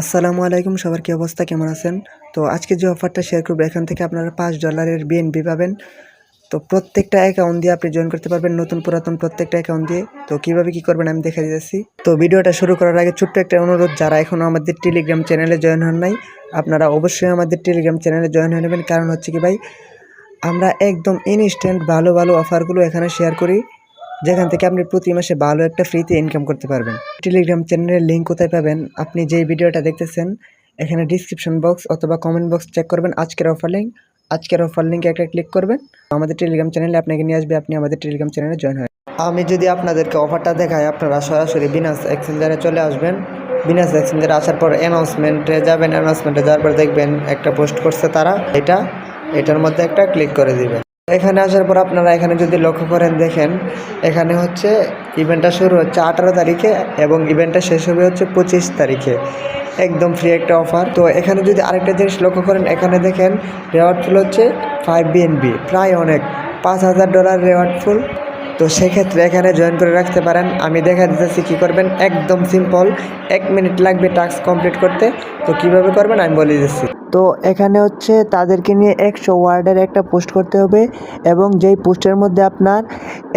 আসসালামু আলাইকুম, সবার কি অবস্থা? কেমন আছেন? তো আজকে যে অফারটা শেয়ার করব, এখান থেকে আপনারা পাঁচ ডলারের বিএনবি পাবেন। তো প্রত্যেকটা অ্যাকাউন্ট দিয়ে আপনি জয়েন করতে পারবেন, নতুন পুরাতন প্রত্যেকটা অ্যাকাউন্ট দিয়ে। তো কীভাবে কি করবেন আমি দেখা দিয়েছি তো ভিডিওটা শুরু করার আগে ছোট্ট একটা অনুরোধ, যারা এখনও আমাদের টেলিগ্রাম চ্যানেলে জয়েন হন নাই, আপনারা অবশ্যই আমাদের টেলিগ্রাম চ্যানেলে জয়েন হয়ে নেবেন। কারণ হচ্ছে কি ভাই, আমরা একদম ইনস্ট্যান্ট ভালো ভালো অফারগুলো এখানে শেয়ার করি। যেখান থেকে আপনি প্রতি মাসে ভালো একটা ফ্রিতে ইনকাম করতে পারবেন। টেলিগ্রাম চ্যানেলের লিঙ্ক কোথায় পাবেন? আপনি যেই ভিডিওটা দেখতেছেন, এখানে ডিসক্রিপশন বক্স অথবা কমেন্ট বক্স চেক করবেন আজকের অফার লিঙ্ক আজকের অফার লিঙ্কে একটা ক্লিক করবেন, আমাদের টেলিগ্রাম চ্যানেলে আপনাকে নিয়ে আসবে, আপনি আমাদের টেলিগ্রাম চ্যানেলে জয়েন হয় আমি যদি আপনাদেরকে অফারটা দেখাই, আপনারা সরাসরি বিনাস এক্সচেঞ্জারে চলে আসবেন। বিনাস এক্সচেঞ্জারে আসার পর অ্যানাউন্সমেন্টে যাবেন অ্যানাউন্সমেন্টে যাওয়ার পর দেখবেন একটা পোস্ট করছে তারা, এটা, এটার মধ্যে একটা ক্লিক করে দিবেন। এখানে আসার পর আপনারা এখানে যদি লক্ষ্য করেন, দেখেন এখানে হচ্ছে ইভেন্টটা শুরু হচ্ছে আঠারো তারিখে এবং ইভেন্টটা শেষ হবে হচ্ছে পঁচিশ তারিখে। একদম ফ্রি একটা অফার তো এখানে যদি আরেকটা জিনিস লক্ষ্য করেন, এখানে দেখেন রেওয়ার্ড ফুল হচ্ছে ফাইভ বিএনবি প্রায় অনেক। পাঁচ হাজার ডলার রেওয়ার্ড ফুল তো সেক্ষেত্রে এখানে জয়েন করে রাখতে পারেন। আমি দেখা দিতেছি কী করবেন। একদম সিম্পল এক মিনিট লাগবে টাস্ক কমপ্লিট করতে। তো কীভাবে করবেন আমি বলে দিচ্ছি তো এখানে হচ্ছে তাদেরকে নিয়ে একশো ওয়ার্ডের একটা পোস্ট করতে হবে এবং যেই পোস্টের মধ্যে আপনার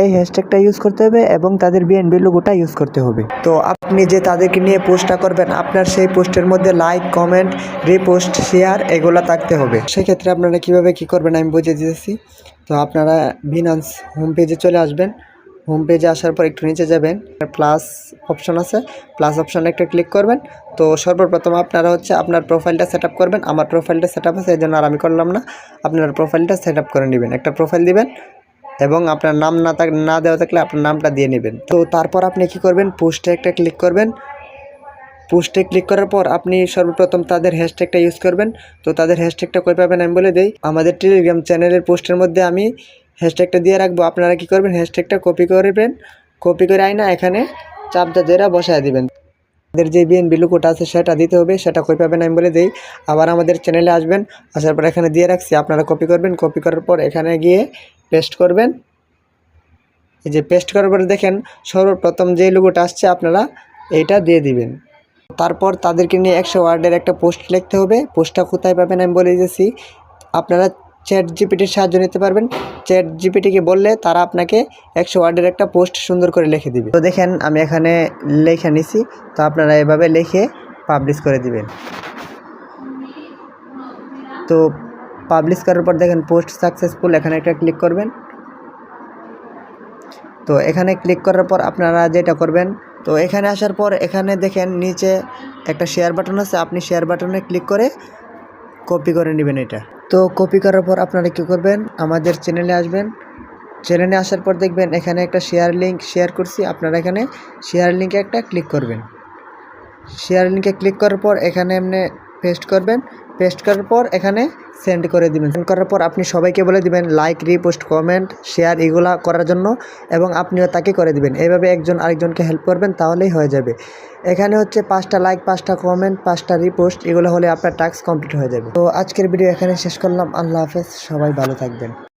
এই হ্যাশট্যাগটা ইউজ করতে হবে এবং তাদের বিএনবি লোগোটা ইউজ করতে হবে। তো আপনি যে তাদেরকে নিয়ে পোস্টটা করবেন, আপনার সেই পোস্টের মধ্যে লাইক কমেন্ট রিপোস্ট শেয়ার এগুলো থাকতে হবে। সেক্ষেত্রে আপনারা কীভাবে কি করবেন আমি বুঝিয়ে দিতেছি। তো আপনারা বিনান্স হোম পেজে চলে আসবেন। হোম পেজে আসার পর একটু নিচে যাবেন। প্লাস অপশন আছে। প্লাস অপশনে একটা ক্লিক করবেন। তো সর্বপ্রথম আপনারা হচ্ছে আপনার প্রোফাইলটা সেট করবেন। আমার প্রোফাইলটা সেট আছে এই জন্য আর আমি করলাম না। আপনার প্রোফাইলটা সেট করে নেবেন। একটা প্রোফাইল দিবেন এবং আপনার নাম না থাক, না দেওয়া থাকলে আপনার নামটা দিয়ে নেবেন। তো তারপর আপনি কি করবেন? পোস্টে একটা ক্লিক করবেন। পোস্টে ক্লিক করার পর আপনি সর্বপ্রথম তাদের হ্যাশট্যাগটা ইউজ করবেন। তো তাদের হ্যাশট্যাগটা কই পাবেন আমি বলে দিই। আমাদের টেলিগ্রাম চ্যানেলের পোস্টের মধ্যে আমি হ্যাশট্যাগটা দিয়ে রাখব। আপনারা কি করবেন? হ্যাশট্যাগটা কপি করবেন। কপি করে আইনা, এখানে চাপটা দেরা বসায় দিবেন। আমাদের যে বিএনবি লুকোটা আছে সেটা দিতে হবে, সেটা কই পাবেন আমি বলে দিই। আবার আমাদের চ্যানেলে আসবেন, আসার পর এখানে দিয়ে রাখছি। আপনারা কপি করবেন কপি করার পর এখানে গিয়ে পেস্ট করবেন। এই যে পেস্ট করার পরে দেখেন, সর্বপ্রথম যে লুকোটা আসছে, আপনারা এইটা দিয়ে দিবেন। তারপর তাদেরকে নিয়ে একশো ওয়ার্ডের একটা পোস্ট লিখতে হবে। পোস্টটা কোথায় পাবেন আমি বলে দিয়েছি। আপনারা চ্যাট জিপিটির সাহায্য নিতে পারবেন। চ্যাট জিপিটিকে বললে তারা আপনাকে একশো ওয়ার্ডের একটা পোস্ট সুন্দর করে লিখে দিবে। তো দেখেন, আমি এখানে লেখা নিছি। তো আপনারা এভাবে লিখে পাবলিশ করে দিবেন। তো পাবলিশ করার পর দেখেন, পোস্ট সাকসেসফুল। এখানে একটা ক্লিক করবেন। তো এখানে ক্লিক করার পর আপনারা যেটা করবেন তো এখানে আসার পর এখানে দেখেন নিচে একটা শেয়ার বাটন আছে, আপনি শেয়ার বাটনে ক্লিক করে কপি করে নেবেন এটা। তো কপি করার পর আপনারা কী করবেন? আমাদের চ্যানেলে আসবেন। চ্যানেলে আসার পর দেখবেন এখানে একটা শেয়ার লিঙ্ক শেয়ার করছি, আপনারা এখানে শেয়ার লিঙ্কে একটা ক্লিক করবেন। শেয়ার লিঙ্কে ক্লিক করার পর এখানে এমনি পেস্ট করবেন পেস্ট করার পর এখানে সেন্ড করে দিবেন। সেন্ড করার পর আপনি সবাইকে বলে দিবেন লাইক রিপোস্ট কমেন্ট শেয়ার এগুলা করার জন্য এবং আপনিও তাকে করে দিবেন। এইভাবে একজন আরেকজনকে হেল্প করবেন তাহলেই হয়ে যাবে। এখানে হচ্ছে পাঁচটা লাইক পাঁচটা কমেন্ট পাঁচটা রিপোস্ট এগুলো হলে আপনার টাস্ক কমপ্লিট হয়ে যাবে। তো আজকের ভিডিও এখানে শেষ করলাম। আল্লাহ হাফেজ, সবাই ভালো থাকবেন।